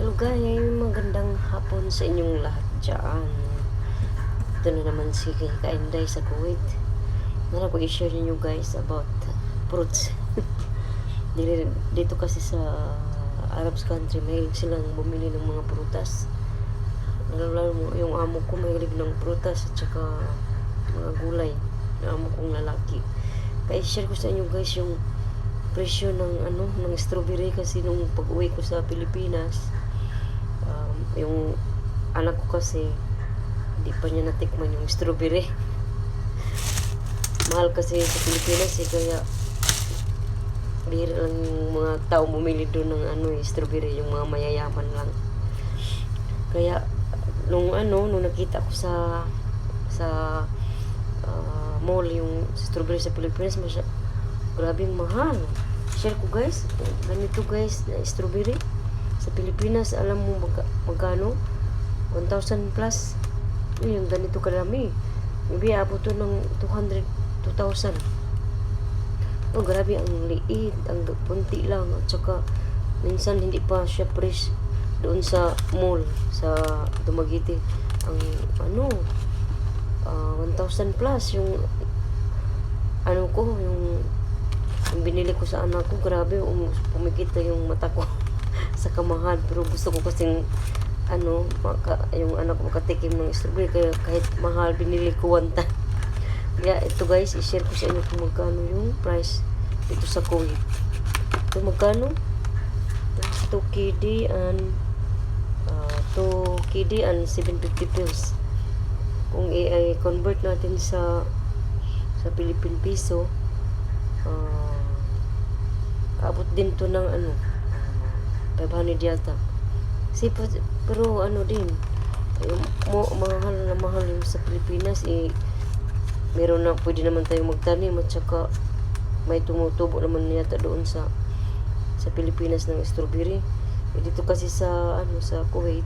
Hello guys, magandang hapon sa inyong lahat dyan. Ito na naman si Kainday sa Kuwait. Nara ko i-share ninyo guys about fruits. Dito kasi sa Arabs country, mahilig silang bumili ng mga prutas. Lalo mo, yung amo ko mahilig ng prutas at saka mga gulay. Yung amo kong lalaki. Kaya share ko sa inyo guys yung presyo ng ano ng strawberry kasi nung pag-uwi ko sa Pilipinas um, yung anak ko kasi hindi pa niya natikman yung strawberry. Mahal kasi sa Pilipinas eh kaya bihira lang yung mga tao bumili doon ng ano eh, strawberry yung mga mayayaman lang. Kaya nung ano nung nakita ko sa sa ah, mall yung strawberry sa Pilipinas masya, grabe yung mahal. Share ko guys ganito guys na strawberry sa Pilipinas alam mo magka, magkano 1,000 plus. Yung ganito kadami maybe abot to ng 200 2,000 oh grabe ang liit ang punti lang. At saka minsan hindi pa siya fresh doon sa mall sa Dumaguete. Ang ano ah, 1,000 plus yung ano ko yung, yung binili ko sa anak ko. Grabe um, pumikit na yung mata ko sa kamahal pero gusto ko kasing ano maka, yung anak ko makatikim ng strawberry kaya kahit mahal binili ko one time. Kaya ito guys i-share ko sa inyo kung magkano yung price dito sa Kuwait ito magkano? 2 KD and uh, 2 KD and 750 pills kung i-convert natin sa sa Philippine peso ah, abot din to ng ano 500 yata. Si pero ano din mo, mahal na mahal yung sa Pilipinas eh meron na pwede naman tayong magtanim at saka may tumutubo naman yata doon sa sa Pilipinas ng strawberry. Eh, dito kasi sa ano sa Kuwait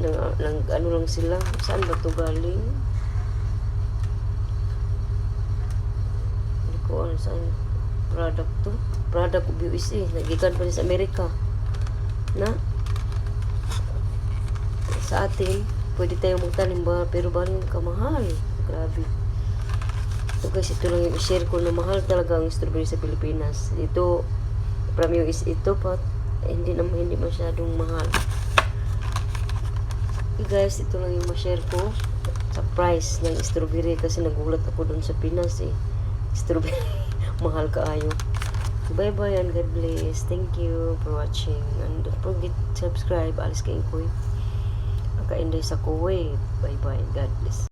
nang, nang ano lang sila saan ba to galing? Hindi ko ano saan product to. Product of USA nagikan pa rin sa Amerika. Na? Sa atin pwede tayong magtanim ba? Pero ba kamahal? Grabe. Ito guys ito lang yung share ko na mahal talaga ang strawberry sa Pilipinas. Ito from US ito pa hindi naman hindi masyadong mahal. Okay guys ito lang yung ma-share ko sa price ng strawberry kasi nagulat ako doon sa Pinas eh. Strawberry mahal kaayo. Bye bye and God bless. Thank you for watching. And don't forget to subscribe. Alis kay Koy Kainday sa Kuwait. Bye bye God bless